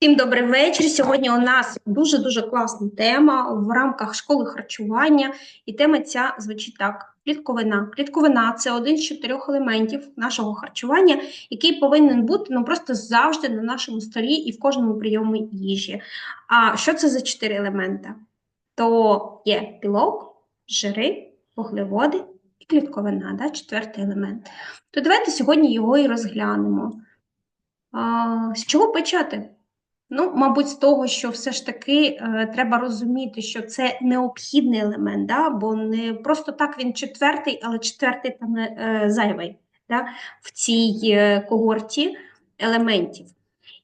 Всім добрий вечір. Сьогодні у нас дуже дуже класна тема в рамках школи харчування, і тема ця звучить так: клітковина. Клітковина це один з чотирьох елементів нашого харчування, який повинен бути ну просто завжди на нашому столі і в кожному прийомі їжі. А що це за чотири елемента? То є білок, жири, вуглеводи і клітковина, да? четвертий елемент. То давайте сьогодні його і розглянемо. А, З чого почати? Ну, мабуть, з того, що все ж таки е, треба розуміти, що це необхідний елемент, да? бо не просто так він четвертий, але четвертий там е, зайвий да? в цій е, когорті елементів.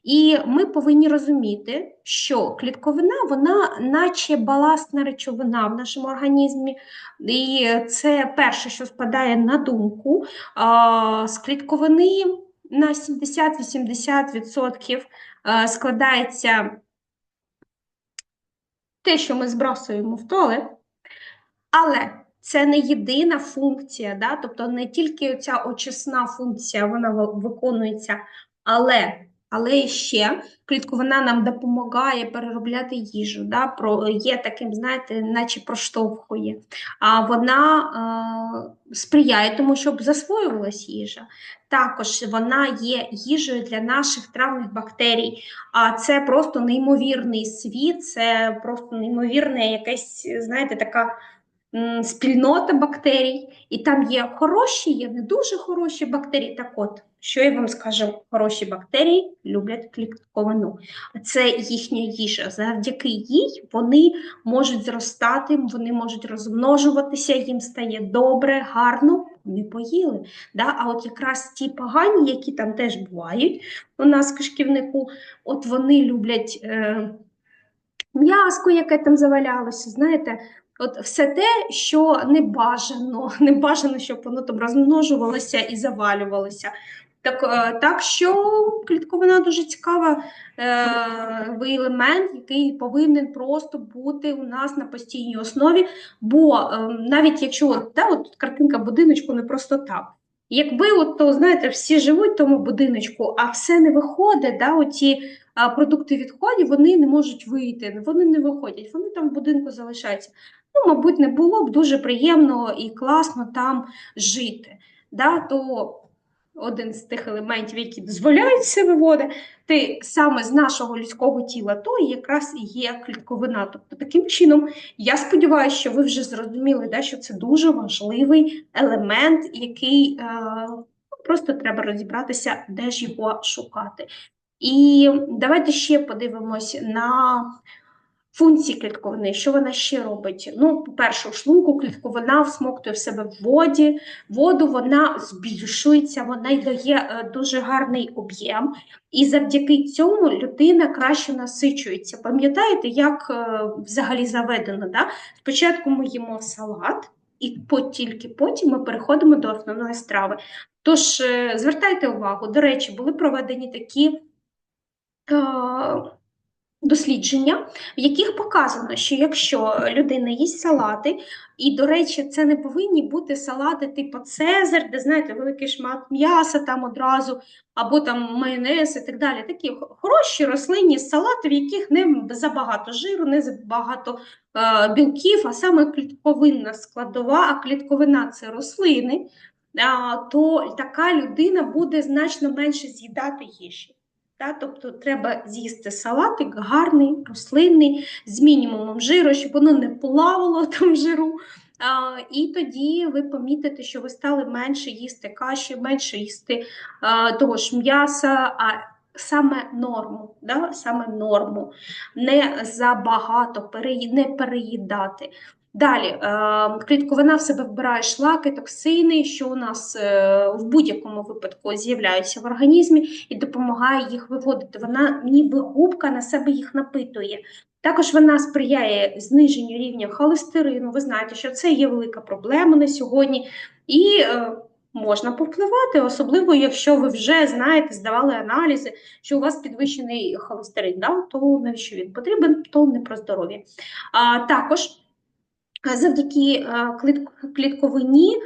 І ми повинні розуміти, що клітковина, вона, наче баласна речовина в нашому організмі, і це перше, що спадає на думку, а, з клітковини на 70-80% Е, складається те, що ми збрасуємо в туалет, але це не єдина функція, да? тобто не тільки ця очисна функція вона виконується, але але ще клітковина нам допомагає переробляти їжу. Да? Про, Є таким, знаєте, наче проштовхує. А вона е, сприяє тому, щоб засвоювалась їжа. Також вона є їжею для наших травних бактерій. А це просто неймовірний світ, це просто неймовірна якась, знаєте, така спільнота бактерій, і там є хороші, є не дуже хороші бактерії. Так от, що я вам скажу, хороші бактерії люблять клітковину. Це їхня їжа. Завдяки їй вони можуть зростати, вони можуть розмножуватися, їм стає добре, гарно. Не поїли. Да? А от якраз ті погані, які там теж бувають у нас в кишківнику, от вони люблять е, м'язко, яке там завалялося, знаєте, От все те, що не бажано, не бажано, щоб воно там розмножувалося і завалювалося. Так е, так що клітковина дуже цікава е, елемент, який повинен просто бути у нас на постійній основі. Бо е, навіть якщо от, да, от картинка будиночку не просто так. Якби от, то, знаєте, всі живуть в тому будиночку, а все не виходить, да, оті продукти відходів вони не можуть вийти, вони не виходять, вони там в будинку залишаються ну, мабуть, не було б дуже приємно і класно там жити. Да? То один з тих елементів, які дозволяють себе виводити саме з нашого людського тіла, то якраз і є клітковина. Тобто, таким чином, я сподіваюся, що ви вже зрозуміли, да, що це дуже важливий елемент, який е, просто треба розібратися, де ж його шукати. І давайте ще подивимось на Функції клітковини, що вона ще робить? Ну, по-перше, шлунку клітковина всмоктує в себе в воді, воду вона збільшується, вона й дає е, дуже гарний об'єм, і завдяки цьому людина краще насичується. Пам'ятаєте, як е, взагалі заведено? Да? Спочатку ми їмо салат, і тільки потім ми переходимо до основної страви. Тож, е, звертайте увагу, до речі, були проведені такі дослідження, в яких показано, що якщо людина їсть салати, і, до речі, це не повинні бути салати типу Цезар, де, знаєте, великий шмат м'яса там одразу, або там майонез і так далі. Такі хороші рослинні салати, в яких не забагато жиру, не забагато е, білків, а саме клітковинна складова, а клітковина це рослини, е, то така людина буде значно менше з'їдати їжі. Та, Тобто треба з'їсти салатик гарний, рослинний, з мінімумом жиру, щоб воно не плавало там жиру. А, І тоді ви помітите, що ви стали менше їсти каші, менше їсти а, того ж м'яса, а саме норму, да? саме норму, не забагато не переїдати. Далі, е, клітковина в себе вбирає шлаки, токсини, що у нас е, в будь-якому випадку з'являються в організмі і допомагає їх виводити. Вона ніби губка на себе їх напитує. Також вона сприяє зниженню рівня холестерину. Ви знаєте, що це є велика проблема на сьогодні, і е, можна повпливати, особливо, якщо ви вже знаєте, здавали аналізи, що у вас підвищений холестерин, да? то навіщо він потрібен, то не про здоров'я. Також завдяки е, клітковині е,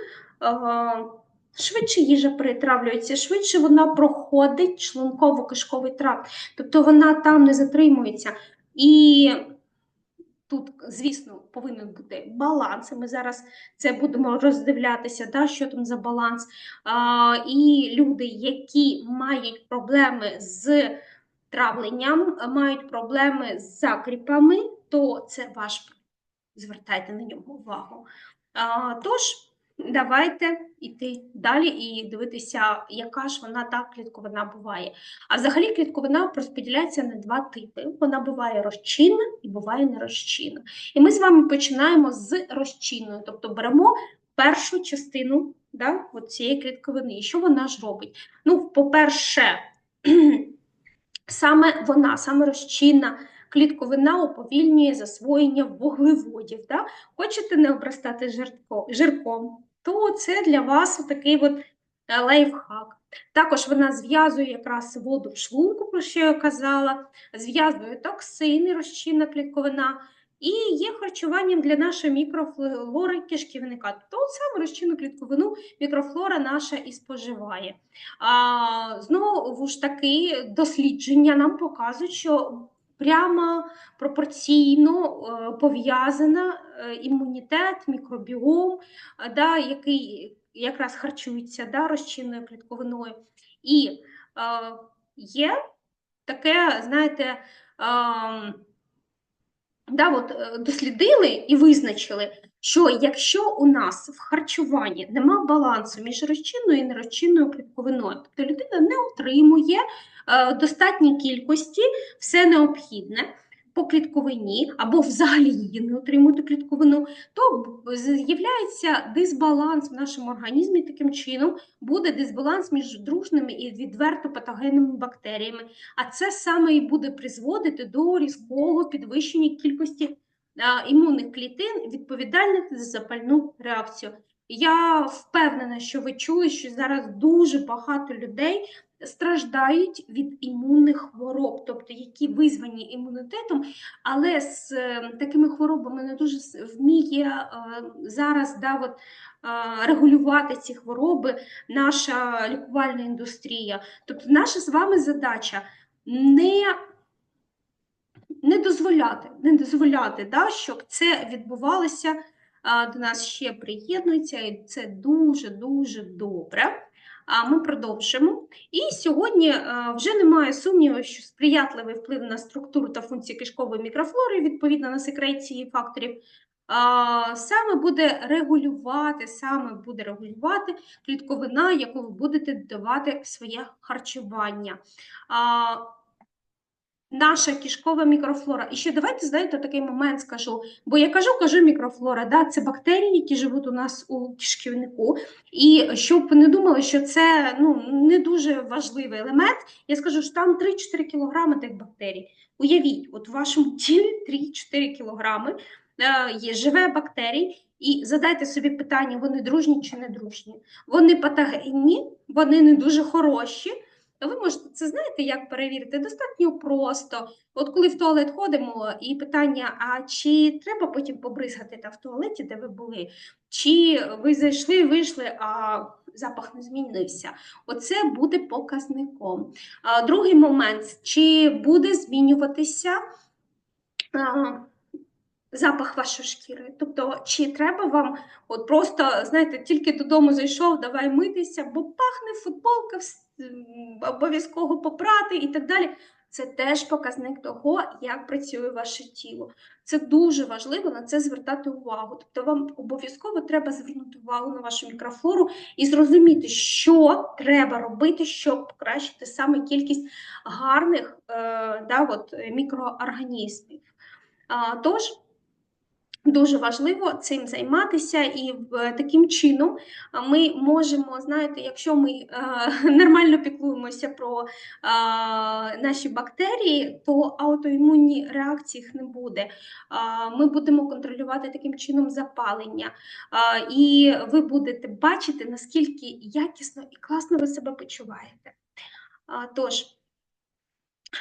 швидше їжа перетравлюється, швидше вона проходить шлунково-кишковий тракт, тобто вона там не затримується. І тут, звісно, повинен бути баланс. Ми зараз це будемо роздивлятися, да, що там за баланс. А, І люди, які мають проблеми з травленням, мають проблеми з закріпами, то це ваш проблем. Звертайте на нього увагу. Тож, давайте йти далі і дивитися, яка ж вона та клітковина буває. А взагалі клітковина розподіляється на два типи: вона буває розчинна і буває нерозчинна. І ми з вами починаємо з розчинною, тобто беремо першу частину да, от цієї клітковини. І що вона ж робить? Ну, по-перше, саме вона, саме розчинна. Клітковина уповільнює засвоєння вуглеводів. Да? Хочете не обростати жирком, то це для вас такий от е, лайфхак. Також вона зв'язує якраз воду в шлунку, про що я казала, зв'язує токсини, розчинна клітковина, і є харчуванням для нашої мікрофлори кишківника. От саме розчинну клітковину мікрофлора наша і споживає. А, Знову ж таки, дослідження нам показують, що прямо пропорційно е, пов'язана е, імунітет, мікробіом, е, да, який якраз харчується да, розчинною клітковиною. І е, є таке, знаєте, е, да, от, дослідили і визначили, що якщо у нас в харчуванні нема балансу між розчинною і нерозчинною клітковиною, тобто людина не отримує е, достатній кількості все необхідне по клітковині, або взагалі її не отримує клітковину, то з'являється дисбаланс в нашому організмі. Таким чином буде дисбаланс між дружними і відверто патогенними бактеріями. А це саме і буде призводити до різкого підвищення кількості імунних клітин, відповідальних за запальну реакцію. Я впевнена, що ви чули, що зараз дуже багато людей страждають від імунних хвороб, тобто які визвані імунітетом, але з е, такими хворобами не дуже вміє е, зараз да, от, е, регулювати ці хвороби наша лікувальна індустрія. Тобто, наша з вами задача не не дозволяти, не дозволяти, да, щоб це відбувалося. До нас ще приєднується, і це дуже-дуже добре. Ми продовжимо. І сьогодні вже немає сумніву, що сприятливий вплив на структуру та функції кишкової мікрофлори, відповідно на секреції факторів, саме буде регулювати, саме буде регулювати клітковина, яку ви будете додавати в своє харчування наша кишкова мікрофлора. І ще давайте знаєте, такий момент скажу. Бо я кажу, кажу мікрофлора, да, це бактерії, які живуть у нас у кишківнику. І щоб не думали, що це ну, не дуже важливий елемент, я скажу, що там 3-4 кілограми тих бактерій. Уявіть, от в вашому тілі 3-4 кілограми е, є живе бактерій. І задайте собі питання, вони дружні чи не дружні. Вони патогенні, вони не дуже хороші. Ви можете це знаєте, як перевірити? Достатньо просто. От коли в туалет ходимо, і питання: а чи треба потім побризгати та в туалеті, де ви були? Чи ви зайшли, вийшли, а запах не змінився? Оце буде показником. Другий момент: чи буде змінюватися? Запах вашої шкіри. Тобто, чи треба вам от просто, знаєте, тільки додому зайшов, давай митися, бо пахне футболка обов'язково попрати і так далі. Це теж показник того, як працює ваше тіло. Це дуже важливо на це звертати увагу. Тобто, вам обов'язково треба звернути увагу на вашу мікрофлору і зрозуміти, що треба робити, щоб покращити саме кількість гарних е, да, от, мікроорганізмів. А, Тож, Дуже важливо цим займатися, і е, таким чином ми можемо, знаєте, якщо ми е, нормально піклуємося про е, наші бактерії, то аутоімунні реакції їх не буде. Е, ми будемо контролювати таким чином запалення, е, і ви будете бачити, наскільки якісно і класно ви себе почуваєте. Е, тож,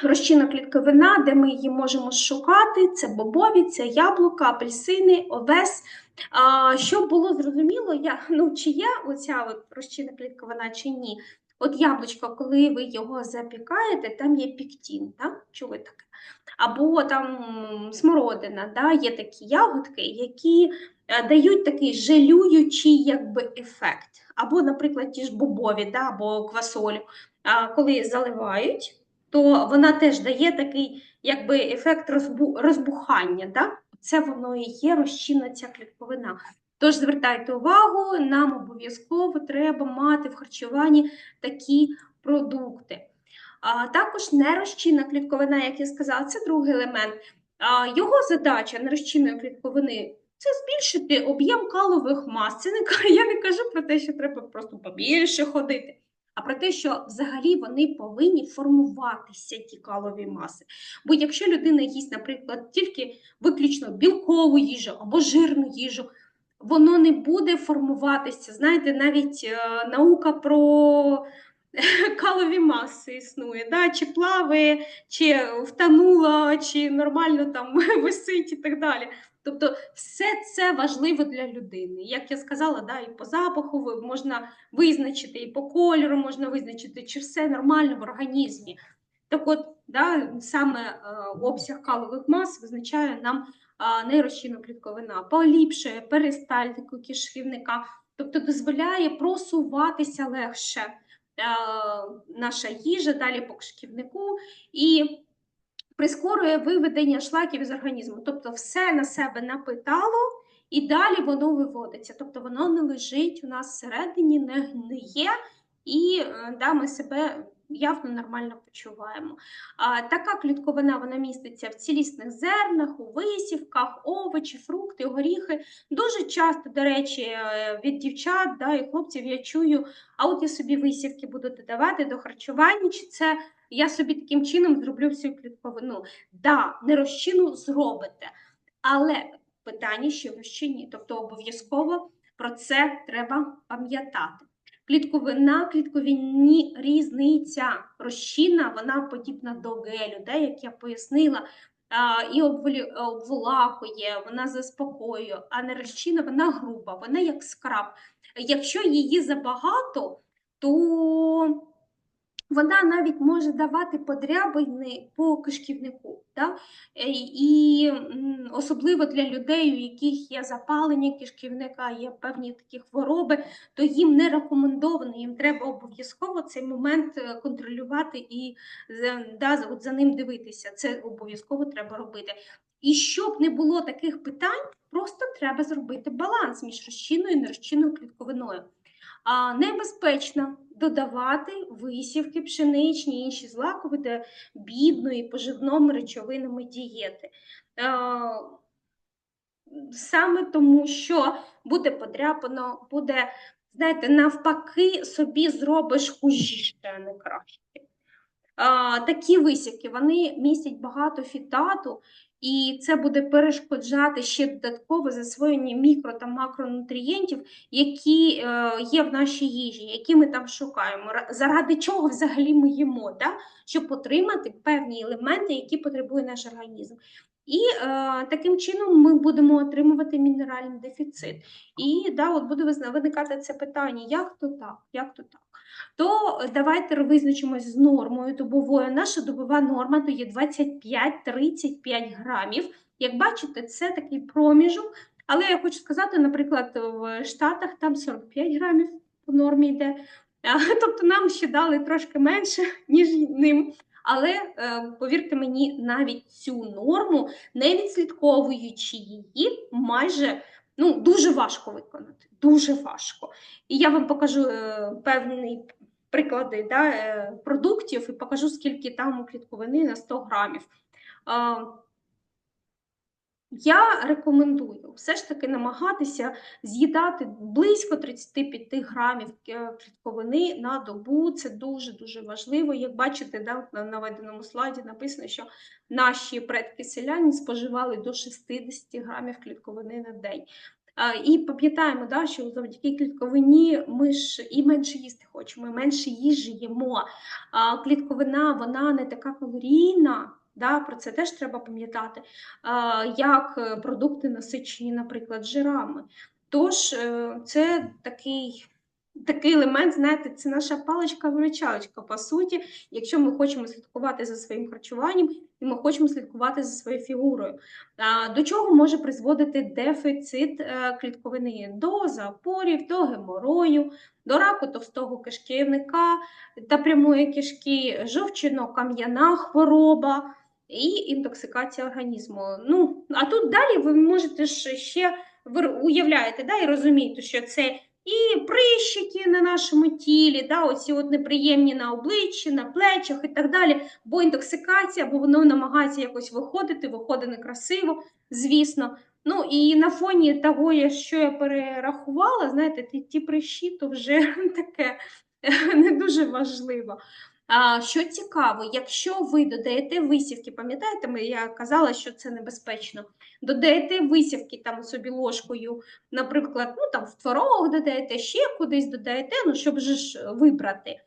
розчинна клітковина, де ми її можемо шукати. Це бобові, це яблука, апельсини, овес. Щоб було зрозуміло, я, ну, чи є оця от розчинна клітковина, чи ні. От яблучко, коли ви його запікаєте, там є піктін, так? чули таке? Або там смородина, да? є такі ягодки, які е, дають такий желюючий якби, ефект. Або, наприклад, ті ж бобові, да? або квасолю, коли заливають то вона теж дає такий якби ефект розбухання. Да? Це воно і є розчинна ця клітковина. Тож звертайте увагу, нам обов'язково треба мати в харчуванні такі продукти. А Також нерозчинна клітковина, як я сказала, це другий елемент. А, Його задача нерозчинної клітковини це збільшити об'єм калових мас. Це не я не кажу про те, що треба просто побільше ходити а про те, що взагалі вони повинні формуватися ті калові маси. Бо якщо людина їсть, наприклад, тільки виключно білкову їжу або жирну їжу, воно не буде формуватися. Знаєте, навіть е, наука про калові маси існує, да? чи плаває, чи втонула, чи нормально там висить і так далі. Тобто, все це важливо для людини. Як я сказала, да, і по запаху можна визначити, і по кольору можна визначити, чи все нормально в організмі. Так от, да, саме е, обсяг калових мас визначає нам нейрозчинна клітковина, поліпшує перистальтику кишківника, тобто дозволяє просуватися легше е, наша їжа далі по кишківнику. і прискорює виведення шлаків із організму. Тобто, все на себе напитало, і далі воно виводиться. Тобто, воно не лежить у нас всередині, не гниє, і е, да, ми себе явно нормально почуваємо. А, Така клітковина вона міститься в цілісних зернах, у висівках, овочі, фрукти, горіхи. Дуже часто, до речі, е, від дівчат да, і хлопців я чую, а от я собі висівки буду додавати до харчування, чи це я собі таким чином зроблю всю клітковину. Да, не зробите, але питання ще в розчині, тобто обов'язково про це треба пам'ятати. Клітковина, клітковинні різниця. Розчинна, вона подібна до гелю, де, як я пояснила, і обволакує, вона заспокоює, а не розчинна, вона груба, вона як скраб. Якщо її забагато, то вона навіть може давати подрябини по кишківнику. Да? Е, і особливо для людей, у яких є запалення кишківника, є певні такі хвороби, то їм не рекомендовано, їм треба обов'язково цей момент е, контролювати і да, от за ним дивитися. Це обов'язково треба робити. І щоб не було таких питань, просто треба зробити баланс між розчинною і нерозчинною клітковиною. Небезпечно додавати висівки, пшеничні, інші злакові бідної, поживними речовинами дієти. Саме тому, що буде подряпано, буде, знаєте, навпаки, собі зробиш хужіше, а не краще. Такі висівки вони містять багато фітату, і це буде перешкоджати ще додатково засвоєння мікро та макронутрієнтів, які е, є в нашій їжі, які ми там шукаємо. Заради чого взагалі ми їмо, да? щоб отримати певні елементи, які потребує наш організм. І е, таким чином ми будемо отримувати мінеральний дефіцит. І да, от буде виникати це питання: як то так, як то так то давайте визначимось з нормою добовою. Наша добова норма то є 25-35 грамів. Як бачите, це такий проміжок. Але я хочу сказати, наприклад, в Штатах там 45 грамів по нормі йде. Тобто нам ще дали трошки менше, ніж ним. Але е, повірте мені, навіть цю норму, не відслідковуючи її, майже ну, дуже важко виконати. Дуже важко. І я вам покажу е, певні приклади да, е, продуктів і покажу, скільки там клітковини на 100 грамів. Я рекомендую все ж таки намагатися з'їдати близько 35 грамів клітковини на добу. Це дуже-дуже важливо. Як бачите, да, на наведеному слайді написано, що наші предки селяни споживали до 60 грамів клітковини на день. І пам'ятаємо, да, що завдяки клітковині ми ж і менше їсти хочемо, і менше їжі їмо. А Клітковина вона не така калорійна, да, про це теж треба пам'ятати, як продукти насичені, наприклад, жирами. Тож, е, це такий такий елемент, знаєте, це наша паличка-виручалочка, по суті, якщо ми хочемо слідкувати за своїм харчуванням і ми хочемо слідкувати за своєю фігурою. До чого може призводити дефіцит е, клітковини? До запорів, до геморою, до раку товстого кишківника та прямої кишки, жовчино-кам'яна хвороба. І інтоксикація організму. Ну, а тут далі ви можете ще ви уявляєте, да, і розумієте, що це і прищики на нашому тілі, да, оці от неприємні на обличчі, на плечах і так далі, бо інтоксикація, бо воно намагається якось виходити, виходить некрасиво, звісно. Ну і на фоні того, що я перерахувала, знаєте, ті, ті прищі, то вже таке не дуже важливо. Що цікаво, якщо ви додаєте висівки, пам'ятаєте, я казала, що це небезпечно. Додаєте висівки там собі ложкою, наприклад, ну там в творог додаєте, ще кудись додаєте, ну щоб ж вибрати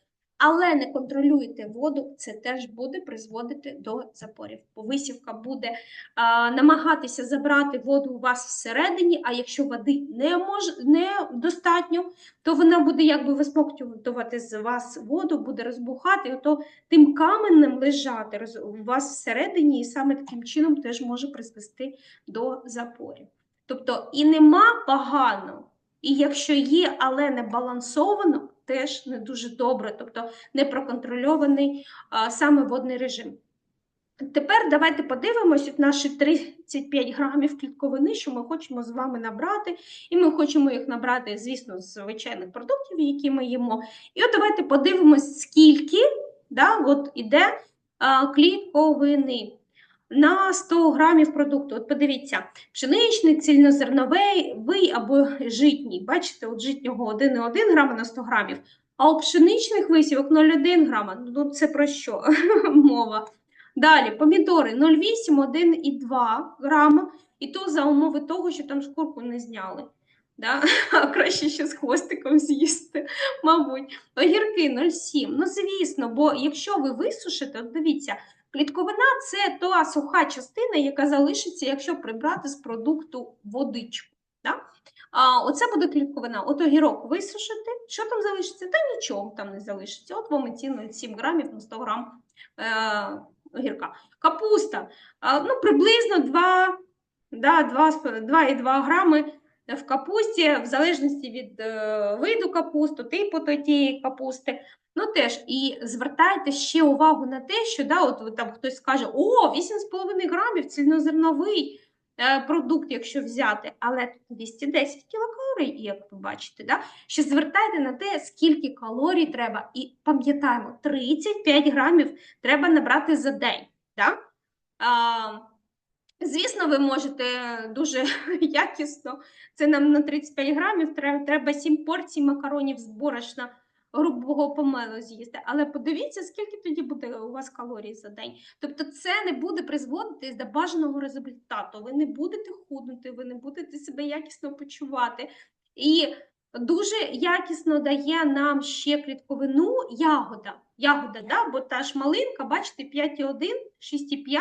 але не контролюєте воду, це теж буде призводити до запорів. Бо висівка буде а, намагатися забрати воду у вас всередині, а якщо води не мож, не достатньо, то вона буде якби висмоктувати з вас воду, буде розбухати, і то тим каменем лежати роз, у вас всередині, і саме таким чином теж може призвести до запорів. Тобто і нема погано, і якщо є, але не балансовано, теж не дуже добре, тобто не проконтрольований саме водний режим. Тепер давайте подивимося наші 35 грамів клітковини, що ми хочемо з вами набрати. І ми хочемо їх набрати, звісно, з звичайних продуктів, які ми їмо. І от давайте подивимось, скільки да, от іде клітковини на 100 грамів продукту. От подивіться, пшеничний, цільнозерновий або житній. Бачите, от житнього 1,1 грама на 100 грамів, а у пшеничних висівок 0,1 грама. Ну це про що мова? Далі помідори 0,8, 1,2 грама, і то за умови того, що там шкурку не зняли. Да? А краще ще з хвостиком з'їсти, мабуть. Огірки 0,7. Ну, звісно, бо якщо ви висушите, от дивіться, Клітковина це та суха частина, яка залишиться, якщо прибрати з продукту водичку. Да? А Оце буде клітковина. От огірок висушити. Що там залишиться? Та нічого там не залишиться. От вам ці 0,7 грамів на 100 грам е, огірка. Капуста ну, приблизно 2, да, 2,2 грами в капусті, в залежності від е, виду капусту, типу тієї капусти. Ну теж і звертайте ще увагу на те, що да, от там хтось скаже, о, 8,5 грамів цільнозерновий е, продукт, якщо взяти, але тут 210 кілокалорій, як ви бачите, да? ще звертайте на те, скільки калорій треба. І пам'ятаємо, 35 грамів треба набрати за день. Да? Звісно, ви можете дуже якісно, це нам на 35 грамів, треба 7 порцій макаронів з борошна грубого помелу з'їсти. Але подивіться, скільки тоді буде у вас калорій за день. Тобто, це не буде призводити до бажаного результату. Ви не будете худнути, ви не будете себе якісно почувати. І дуже якісно дає нам ще клітковину ягода. Ягода, да? бо та ж малинка, бачите, 5,1, 6,5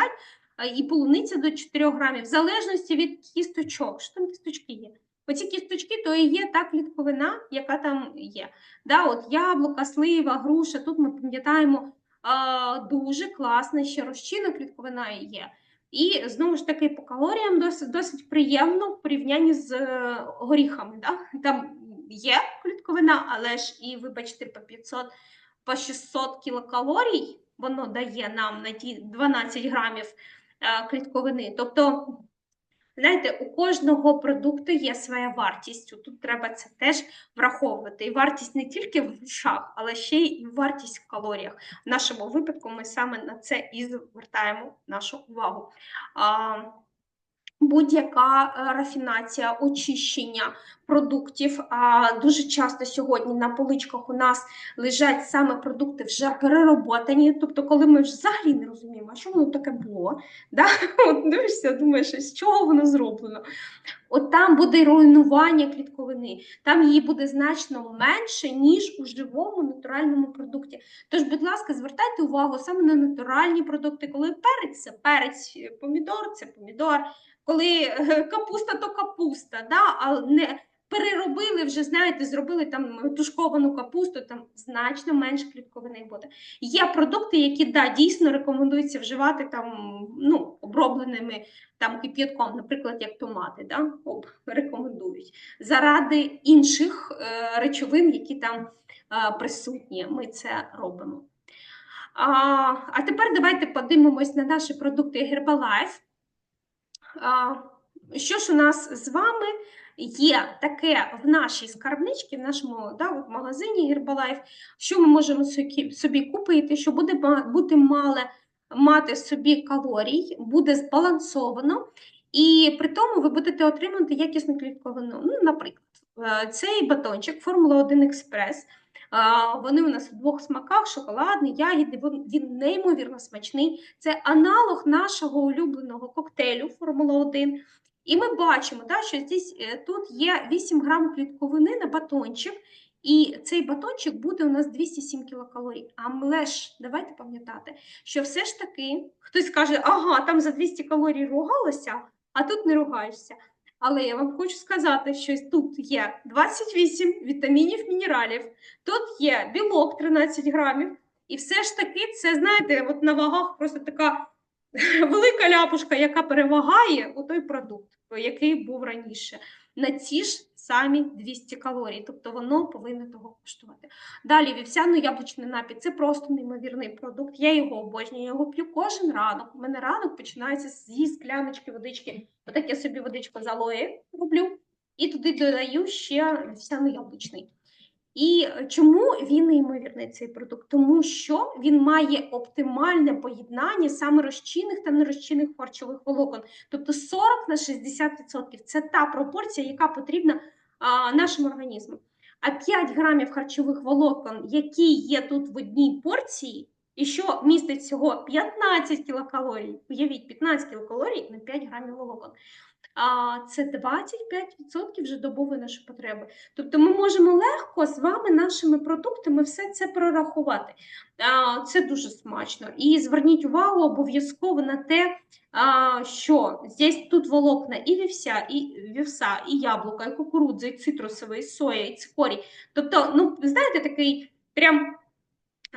і полуниця до 4 грамів, в залежності від кісточок. Що там кісточки є? Оці кісточки то і є та клітковина, яка там є. Да, от Яблука, слива, груша. Тут ми пам'ятаємо дуже класна ще розчинна клітковина є. І знову ж таки по калоріям досить досить приємно в порівнянні з е, горіхами. Да? Там є клітковина, але ж і, вибачте, по 500 по 600 кілокалорій воно дає нам на ті 12 грамів клітковини. Тобто Знаєте, у кожного продукту є своя вартість. Тут треба це теж враховувати. І вартість не тільки в грошах, але ще й вартість в калоріях. В нашому випадку ми саме на це і звертаємо нашу увагу. Будь-яка е, рафінація, очищення продуктів. А дуже часто сьогодні на поличках у нас лежать саме продукти вже перероботані. Тобто, коли ми взагалі не розуміємо, що воно таке було, да? От дивишся, думаєш, з чого воно зроблено. От там буде руйнування клітковини, там її буде значно менше, ніж у живому натуральному продукті. Тож, будь ласка, звертайте увагу саме на натуральні продукти, коли перець це перець, помідор це помідор, коли е, капуста, то капуста, да? а не переробили вже, знаєте, зробили там тушковану капусту, там значно менше клітковини буде. Є продукти, які да, дійсно рекомендується вживати там ну, обробленими там кип'ятком, наприклад, як томати, да, об, рекомендують заради інших е, речовин, які там е, присутні. Ми це робимо. А, а тепер давайте подивимось на наші продукти Herbalife. Що ж у нас з вами є таке в нашій скарбничці, в нашому да, от магазині Herbalife, що ми можемо собі, собі купити, що буде бути мале мати собі калорій, буде збалансовано, і при тому ви будете отримувати якісну клітковину. Ну, Наприклад, е, цей батончик Формула 1 Експрес. Вони у нас в двох смаках: шоколадний, ягідний, він неймовірно смачний. Це аналог нашого улюбленого коктейлю Формула 1. І ми бачимо, да, що здесь, е, тут є 8 грам клітковини на батончик, і цей батончик буде у нас 207 кілокалорій. Але ж давайте пам'ятати, що все ж таки хтось каже, ага, там за 200 калорій ругалося, а тут не ругаєшся. Але я вам хочу сказати, що тут є 28 вітамінів, мінералів, тут є білок 13 грамів, і все ж таки, це, знаєте, от на вагах просто така велика ляпушка, яка перевагає у той продукт, який був раніше. На ці ж самі 200 калорій, тобто воно повинно того коштувати. Далі вівсяно-яблучний напій це просто неймовірний продукт. Я його обожнюю, я його п'ю кожен ранок. У мене ранок починається зі скляночки водички. Отак я собі водичку з алої роблю і туди додаю ще вівсяно-яблучний. І чому він неймовірний цей продукт? Тому що він має оптимальне поєднання саме розчинних та нерозчинних харчових волокон, тобто 40 на 60%. Це та пропорція, яка потрібна а, нашому організму. А 5 грамів харчових волокон, які є тут в одній порції, і що містить всього 15 кілокалорій, уявіть, 15 кілокалорій на 5 грамів волокон це 25% вже добової нашої потреби. Тобто ми можемо легко з вами, нашими продуктами, все це прорахувати. Це дуже смачно. І зверніть увагу обов'язково на те, що здесь тут волокна і вівся, і вівса, і яблука, і кукурудза, і цитрусовий, і соя, і цикорій. Тобто, ну, знаєте, такий прям.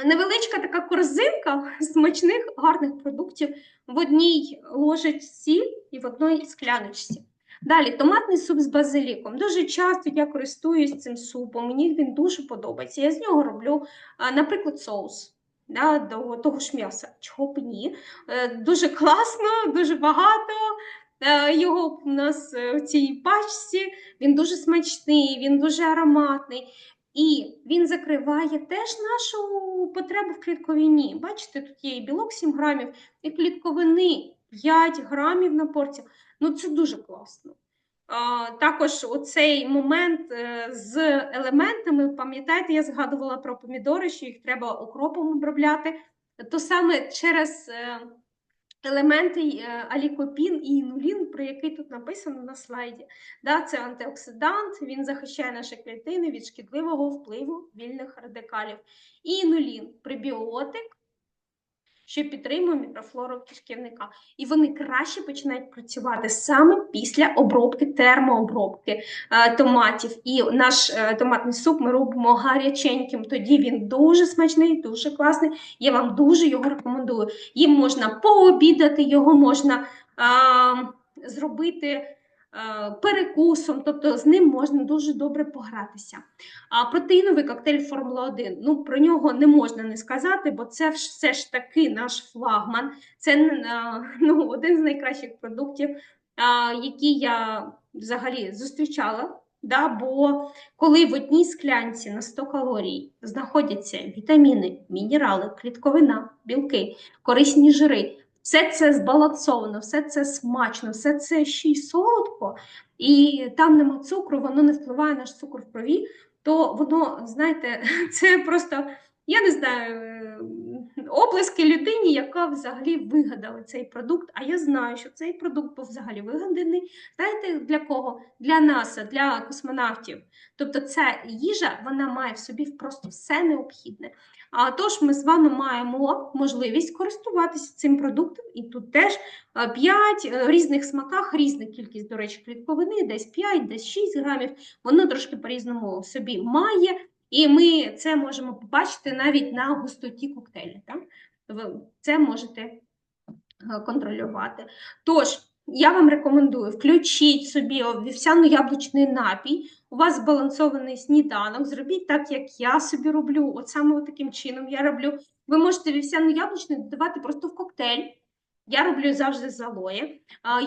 Невеличка така корзинка смачних гарних продуктів в одній ложечці і в одній скляночці. Далі томатний суп з базиліком. Дуже часто я користуюсь цим супом, мені він дуже подобається. Я з нього роблю, наприклад, соус да, до того ж м'яса. Чого б ні? Е, дуже класно, дуже багато. Е, його у нас е, в цій пачці, він дуже смачний, він дуже ароматний. І він закриває теж нашу потребу в клітковині. Бачите, тут є і білок 7 грамів, і клітковини 5 грамів на порцію. Ну, це дуже класно. А, Також оцей момент е, з елементами, пам'ятаєте, я згадувала про помідори, що їх треба окропом обробляти. То саме через е, елементи е, алікопін і інулін, про який тут написано на слайді. Да, Це антиоксидант, він захищає наші клітини від шкідливого впливу вільних радикалів. І інулін пребіотик, що підтримує мікрофлору кишківника. І вони краще починають працювати саме після обробки, термообробки е, томатів. І наш е, томатний суп ми робимо гаряченьким. Тоді він дуже смачний, дуже класний. Я вам дуже його рекомендую. Їм можна пообідати, його можна е, зробити. Е, перекусом, тобто з ним можна дуже добре погратися. А протеїновий коктейль Формула 1 ну про нього не можна не сказати, бо це все ж таки наш флагман, це е, ну, один з найкращих продуктів, які я взагалі зустрічала. Да, Бо коли в одній склянці на 100 калорій знаходяться вітаміни, мінерали, клітковина, білки, корисні жири все це збалансовано, все це смачно, все це ще й солодко, і там нема цукру, воно не впливає на наш цукор в крові, то воно, знаєте, це просто, я не знаю, оплески людині, яка взагалі вигадала цей продукт. А я знаю, що цей продукт був взагалі вигаданий. Знаєте, для кого? Для НАСА, для космонавтів. Тобто, ця їжа вона має в собі просто все необхідне. А тож ми з вами маємо можливість користуватися цим продуктом, і тут теж 5 різних смаках, різна кількість, до речі, клітковини, десь 5, десь 6 грамів. Воно трошки по-різному собі має. І ми це можемо побачити навіть на густоті коктейлю. Так? Ви це можете е, контролювати. Тож, я вам рекомендую включіть собі вівсяно-яблучний напій, у вас збалансований сніданок, зробіть так, як я собі роблю. От саме таким чином я роблю. Ви можете вівсяно-яблучний додавати просто в коктейль. Я роблю завжди з алоє.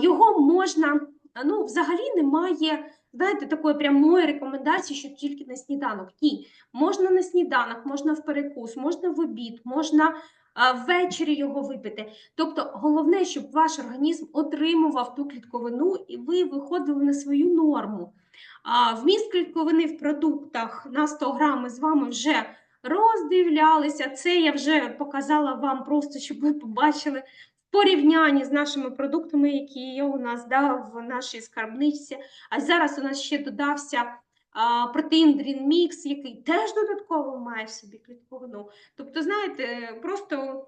Його можна, ну, взагалі немає знаєте, такої прямої рекомендації, що тільки на сніданок. Ні, можна на сніданок, можна в перекус, можна в обід, можна ввечері його випити. Тобто, головне, щоб ваш організм отримував ту клітковину і ви виходили на свою норму. Вміст клітковини в продуктах на 100 грам ми з вами вже роздивлялися. Це я вже показала вам просто, щоб ви побачили порівнянні з нашими продуктами, які є у нас да, в нашій скарбничці. А зараз у нас ще додався а, протеїн Green Mix, який теж додатково має в собі клітковину. Тобто, знаєте, просто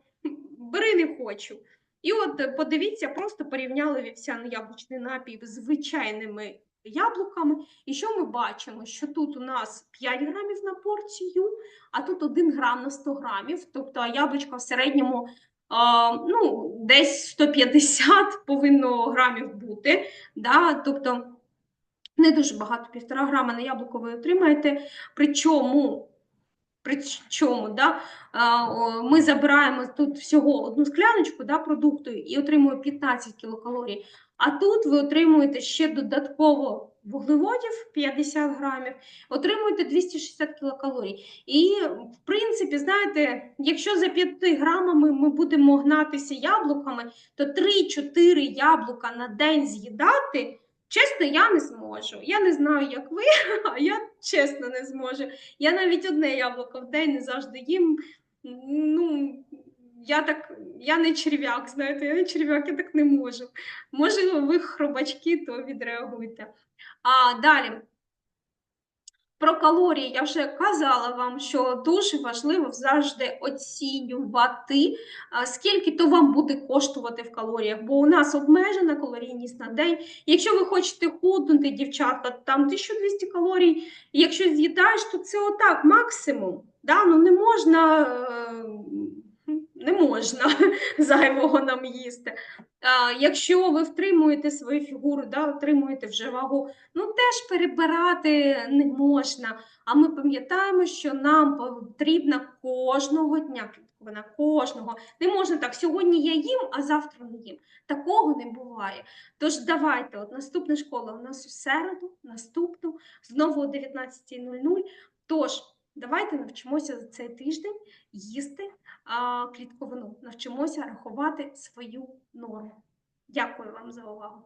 бери не хочу. І от подивіться, просто порівняли вівсяно-яблучний напій з звичайними яблуками. І що ми бачимо? Що тут у нас 5 грамів на порцію, а тут 1 грам на 100 грамів. Тобто яблучко в середньому ну, десь 150 повинно грамів бути. Да? Тобто не дуже багато, півтора грама на яблуко ви отримаєте. Причому Причому да, ми забираємо тут всього одну скляночку да, продукту і отримуємо 15 кілокалорій. А тут ви отримуєте ще додатково вуглеводів 50 грамів, отримуєте 260 кілокалорій. І, в принципі, знаєте, якщо за 5 грамами ми будемо гнатися яблуками, то 3-4 яблука на день з'їдати. Чесно, я не зможу. Я не знаю, як ви, а я чесно не зможу. Я навіть одне яблуко в день не завжди їм. Ну, я так, я не черв'як, знаєте, я не черв'як, я так не можу. Може, ви хробачки, то відреагуйте. А далі. Про калорії я вже казала вам, що дуже важливо завжди оцінювати, скільки то вам буде коштувати в калоріях, бо у нас обмежена калорійність на день. Якщо ви хочете худнути, дівчатка, там 1200 калорій, якщо з'їдаєш, то це отак максимум. Да? Ну Не можна е, не можна зайвого нам їсти. А, Якщо ви втримуєте свою фігуру, да, отримуєте вже вагу, ну теж перебирати не можна. А ми пам'ятаємо, що нам потрібна кожного дня клітковина, кожного. Не можна так, сьогодні я їм, а завтра не їм. Такого не буває. Тож давайте, от наступна школа у нас у середу, наступну, знову о 19.00. Тож. Давайте навчимося за цей тиждень їсти а, клітковину, навчимося рахувати свою норму. Дякую вам за увагу.